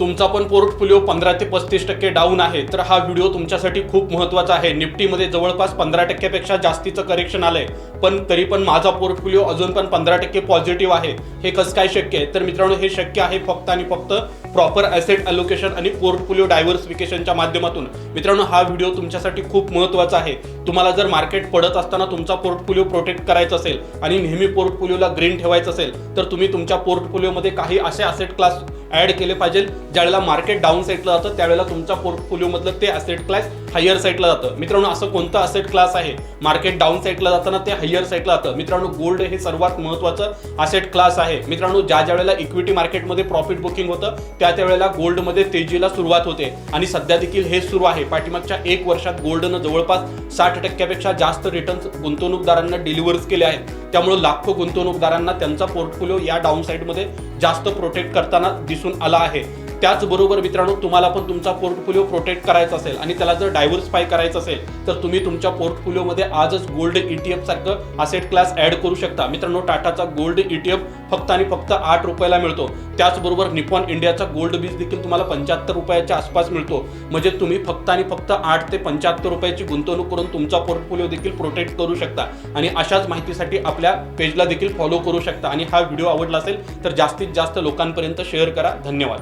तुमचा पण पोर्टफोलिओ पंधरा ते पस्तीस टक्के डाऊन आहे तर हा व्हिडिओ तुमच्यासाठी खूप महत्त्वाचा आहे. निफ्टीमध्ये जवळपास पंधरा टक्क्यापेक्षा जास्तीचं करेक्शन आलंय. पण तरी पण माझा पोर्टफोलिओ अजून पण पंधरा टक्के पॉझिटिव्ह आहे. हे कसं काय शक्य आहे? तर मित्रांनो हे शक्य आहे फक्त आणि फक्त प्रॉपर ॲसेट अलोकेशन आणि पोर्टफोलिओ डायव्हर्सिफिकेशनच्या माध्यमातून. मित्रांनो हा व्हिडिओ तुमच्यासाठी खूप महत्त्वाचा आहे. तुम्हाला जर मार्केट पडत असताना तुमचा पोर्टफोलिओ प्रोटेक्ट करायचा असेल आणि नेहमी पोर्टफोलिओला ग्रीन ठेवायचं असेल तर तुम्ही तुमच्या पोर्टफोलिओमध्ये काही असे असेट क्लास ॲड केले पाहिजे ज्यावेळेला मार्केट डाऊन साईडला जातं त्यावेळेला तुमच्या पोर्टफोलिओमधलं ते असेट क्लास हायर साईडला जातं. मित्रांनो असं कोणतं असेट क्लास आहे? मार्केट डाऊन साईडला जाताना ते हायर साईडला जातं. मित्रांनो गोल्ड हे सर्वात महत्त्वाचं असेट क्लास आहे. मित्रांनो ज्या ज्या वेळेला इक्विटी मार्केटमध्ये प्रॉफिट बुकिंग होतं त्या त्या त्यावेळेला गोल्डमध्ये तेजीला सुरुवात होते आणि सध्या देखील हे सुरू आहे. पाठीमागच्या एक वर्षात गोल्डनं जवळपास साठ टक्क्यापेक्षा जास्त रिटर्न्स गुंतवणूकदारांना डिलिव्हर्स केले आहेत. त्यामुळे लाखो गुंतवणूकदारांना त्यांचा पोर्टफोलिओ या डाऊन साईडमध्ये जास्त प्रोटेक्ट करताना दिसून आला आहे. त्याचबरोबर मित्रांनो तुम्हाला पण तुमचा पोर्टफोलिओ प्रोटेक्ट करायचा असेल आणि त्याला जर डायव्हर्सिफाय करायचं असेल तर तुम्ही तुमच्या पोर्टफोलिओमध्ये आजच गोल्ड ईटीएफ सारखं असेट क्लास ऍड करू शकता. मित्रांनो टाटाचा गोल्ड ईटीएफ फक्त आणि फक्त आठ रुपयाला मिळतो. त्याचबरोबर निपॉन इंडियाचा गोल्ड बीज देखील तुम्हाला पंच्याहत्तर रुपयाच्या आसपास मिळतो. म्हणजे तुम्ही फक्त आणि फक्त आठ ते पंच्याहत्तर रुपयाची गुंतवणूक करून तुमचा पोर्टफोलिओ देखील प्रोटेक्ट करू शकता. आणि अशाच माहितीसाठी आपल्या पेजला देखील फॉलो करू शकता. आणि हा व्हिडिओ आवडला असेल तर जास्तीत जास्त लोकांपर्यंत शेअर करा. धन्यवाद.